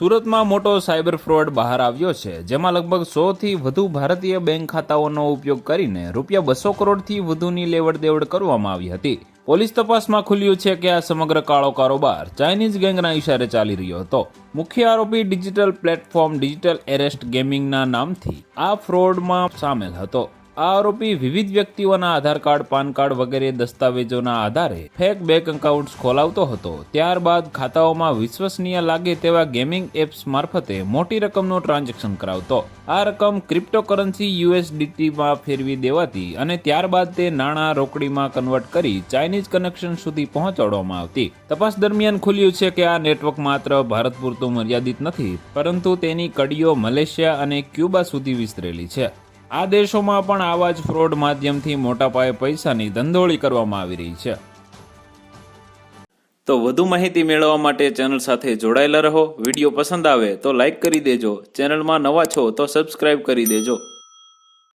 સુરતમાં મોટો cyber fraud બહાર આવ્યો છે, જેમાં લગભગ સોથી વધુ ભારતીય બેંક ખાતાઓનો ઉપયોગ કરીને રૂપિયા બસો કરોડથી વધુની લેવડ દેવડ કરવામાં આવી હતી. પોલીસ તપાસમાં ખુલ્યું છે કે આ સમગ્ર કાળો કારોબાર ચાઇનીઝ ગેંગના ઇશારે ચાલી રહ્યો હતો. મુખ્ય આરોપી ડિજિટલ પ્લેટફોર્મ ડિજિટલ એરેસ્ટ ગેમિંગના નામથી આ ફ્રોડમાં સામેલ હતો. આ આરોપી વિવિધ વ્યક્તિઓના આધાર કાર્ડ, પાન કાર્ડ વગેરે દસ્તાવેજોના આધારે ફેક બેંક એકાઉન્ટ્સ ખોલાવતો હતો. ત્યારબાદ ખાતાઓમાં વિશ્વસનીય લાગે તેવા ગેમિંગ એપ્સ મારફતે મોટી રકમનું ટ્રાન્ઝેક્શન કરાવતો. આ રકમ ક્રિપ્ટોકરન્સી યુએસડીટીમાં ફેરવી દેવાતી અને ત્યારબાદ તે નાણાં રોકડીમાં કન્વર્ટ કરી ચાઇનીઝ કનેક્શન સુધી પહોંચાડવામાં આવતી. તપાસ દરમિયાન ખુલ્યું છે કે આ નેટવર્ક માત્ર ભારત પૂરતું મર્યાદિત નથી, પરંતુ તેની કડીઓ મલેશિયા અને ક્યુબા સુધી વિસ્તરેલી છે. આ દેશોમાં પણ આવા જ ફ્રોડ માધ્યમથી મોટા પાયે પૈસાની ધંધોળી કરવામાં આવી રહી છે. તો વધુ માહિતી મેળવવા માટે ચેનલ સાથે જોડાયેલા રહો. વીડિયો પસંદ આવે તો લાઈક કરી દેજો. ચેનલમાં નવા છો તો સબસ્ક્રાઇબ કરી દેજો.